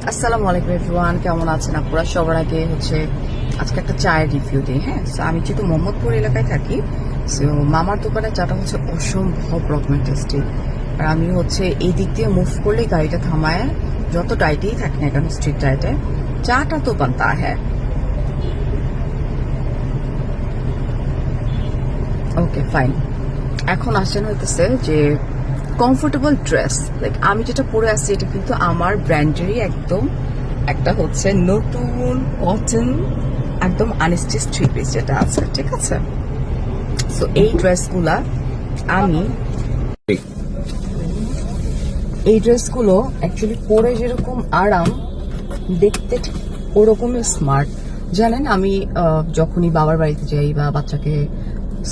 আসসালামু আলাইকুম এভরিওয়ান, কেমন আছেন আপনারা? সবার আগে হচ্ছে আজকে একটা চায়ের রিভিউ দিই হ্যাঁ? আমি যেহেতু মোহাম্মদপুর এলাকায় থাকি সো মামার দোকানে চাটা হচ্ছে অসম্ভব রকমের টেস্টি আর আমি হচ্ছে এই দিক দিয়ে মুভ করলেই গাড়িটা থামায়, যত ডাইটেই থাকি না কেন স্ট্রিট ডাইটে চাটা তো বানতা হ্যাঁ। ওকে ফাইন এখন আসেন হইতেছে যে কমফোর্টেবল ড্রেস লাইক আমি যেটা পরে আছি এটা কিন্তু আমার ব্র্যান্ডেরই একদম একটা হচ্ছে নতুন কটন একদম আনস্টিচ থ্রি পিস যেটা আছে, ঠিক আছে? সো এই ড্রেসগুলা আমি এই ড্রেসগুলো অ্যাকচুয়ালি পরে যেরকম আরাম, দেখতে ওরকমই স্মার্ট জানেন, আমি যখনই বাবার বাড়িতে যাই বা বাচ্চাকে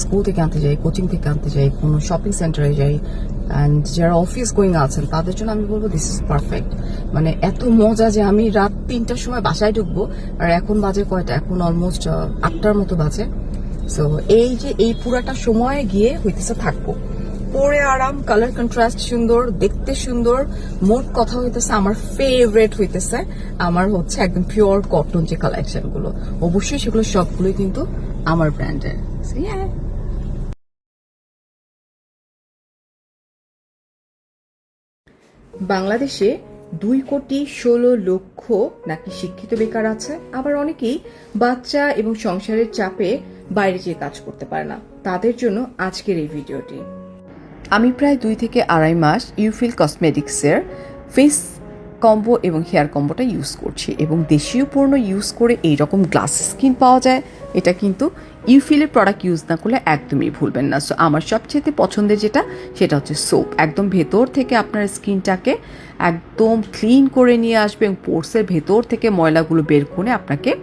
স্কুল থেকে আনতে যাই কোচিং থেকে আনতে যাই, কোনো শপিং সেন্টারে যাই অ্যান্ড যারা অফিস গোয়িং আছেন, তাদের জন্য আমি বলব দিস ইজ পারফেক্ট মানে এত মজা যে আমি রাত তিনটার সময় বাসায় ঢুকবো, আর এখন বাজে কয়টা? এখন অলমোস্ট আটটার মতো বাজে। সো এই যে এই পুরাটা সময়ে গিয়ে হইতেছে থাকব। পরে আরাম কালার কন্ট্রাস্ট সুন্দর, দেখতে সুন্দর, মোট কথা হইতেছে আমার ফেভারেট হইতেছে, আমার হচ্ছে একদম পিওর কটন যে কালেকশনগুলো। অবশ্যই সেগুলো সবগুলোই কিন্তু আমার ব্র্যান্ডের বাংলাদেশে দুই কোটি ষোলো লক্ষ নাকি শিক্ষিত বেকার আছে, আবার অনেকেই বাচ্চা এবং সংসারের চাপে বাইরে যেয়ে কাজ করতে পারে না। তাদের জন্য আজকের এই ভিডিওটি। আমি প্রায় দুই থেকে আড়াই মাস ইউফিল কসমেটিক্সের ফেস কম্বো এবং হেয়ার কম্বোটা ইউজ করছি এবং দেশীয় পণ্য ইউজ করে এই রকম গ্লাস স্কিন পাওয়া যায়। এটা কিন্তু ইউফিলের প্রোডাক্ট ইউজ না করলে একদমই ভুলবেন না। সো আমার সবচেয়ে পছন্দের যেটা, সেটা হচ্ছে সোপ একদম ভেতর থেকে আপনার স্কিনটাকে একদম ক্লিন করে নিয়ে আসবে এবং পোর্সের ভেতর থেকে ময়লাগুলো বের করে আপনাকে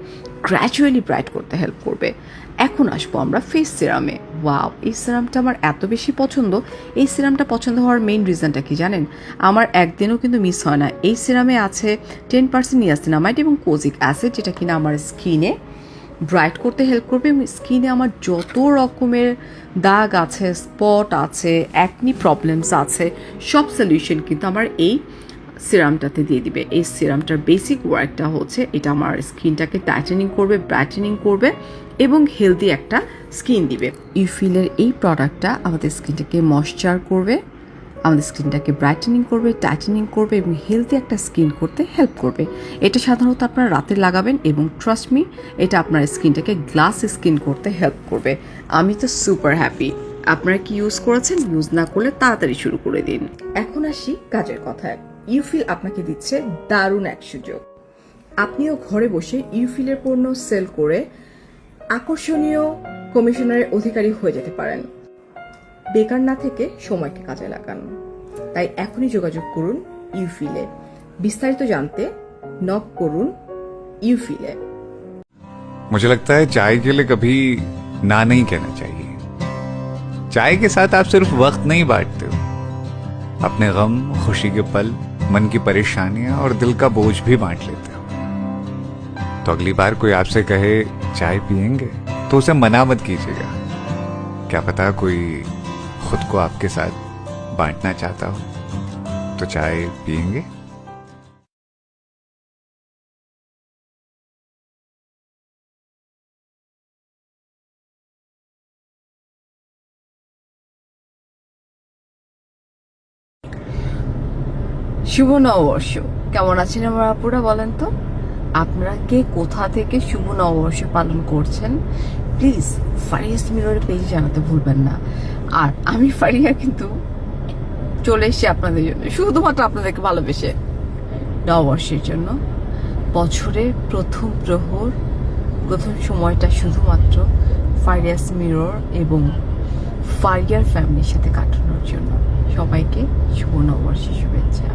গ্র্যাজুয়ালি ব্রাইট করতে হেল্প করবে। এখন আসব আমরা ফেস সিরামে ওয়াও এই সিরামটা আমার এত বেশি পছন্দ। এই সিরামটা পছন্দ হওয়ার মেইন রিজনটা কি জানেন? আমার একদিনও কিন্তু মিস হয় না। এই সিরামে আছে টেন পার্সেন্ট নিয়াসিনামাইড এবং কোজিক অ্যাসিড যেটা কিনা আমার স্কিনে ব্রাইট করতে হেল্প করবে স্কিনে আমার যত রকমের দাগ আছে স্পট আছে অ্যাকনি প্রবলেমস আছে, সব সলিউশন কিন্তু আমার এই সিরামটাতে দিয়ে দিবে। এই সিরামটার বেসিক ওয়ার্কটা হচ্ছে এটা আমার স্কিনটাকে টাইটেনিং করবে ব্রাইটেনিং করবে, এবং হেলদি একটা স্কিন দিবে। ইউফিলের এই প্রোডাক্টটা আমাদের স্কিনটাকে ময়শ্চার করবে। আমাদের স্কিনটাকে ব্রাইটেনিং করবে টাইটেনিং করবে এবং হেলদি একটা স্কিন করতে হেল্প করবে। এটা সাধারণত আপনারা রাতে লাগাবেন এবং ট্রাস্ট মি এটা আপনার স্কিনটাকে গ্লাস স্কিন করতে হেল্প করবে। আমি তো সুপার হ্যাপি আপনারা কি ইউজ করেছেন? ইউজ না করলে তাড়াতাড়ি শুরু করে দিন। এখন আসি কাজের কথায়। ইউফিল আপনাকে দিচ্ছে দারুণ এক সুযোগ। আপনিও ঘরে বসে ইউফিলের পণ্য সেল করে আকর্ষণীয় কমিশনারের অধিকারী হয়ে যেতে পারেন। বেকার না থেকে সময়কে কাজে লাগান তাই এখনই যোগাযোগ করুন ইউফিলে বিস্তারিত জানতে নক করুন ইউফিলে मुझे लगता है चाय के लिए कभी ना नहीं कहना चाहिए चाय के साथ आप सिर्फ वक्त नहीं बांटते हो अपने गम खुशी के पल मन की परेशानियां और दिल का बोझ भी बांट लेते हो तो अगली बार कोई आपसे कहे चाय पियेंगे तो उसे मना मत कीजिएगा क्या पता कोई खुद को आपके साथ बांटना चाहता हो तो चाय पियेंगे শুভ নববর্ষ কেমন আছেন আমার আপুরা বলেন তো আপনারা কে কোথা থেকে শুভ নববর্ষ পালন করছেন প্লিজ ফারিয়াস মিরর পেজে জানাতে ভুলবেন না আর আমি ফারিয়া কিন্তু চলে এসেছি আপনাদের জন্য। শুধুমাত্র আপনাদেরকে ভালোবেসে নববর্ষের জন্য। বছরের প্রথম প্রহর, প্রথম সময়টা শুধুমাত্র ফারিয়াস মিরর এবং ফারিয়ার ফ্যামিলির সাথে কাটানোর জন্য। সবাইকে শুভ নববর্ষের শুভেচ্ছা।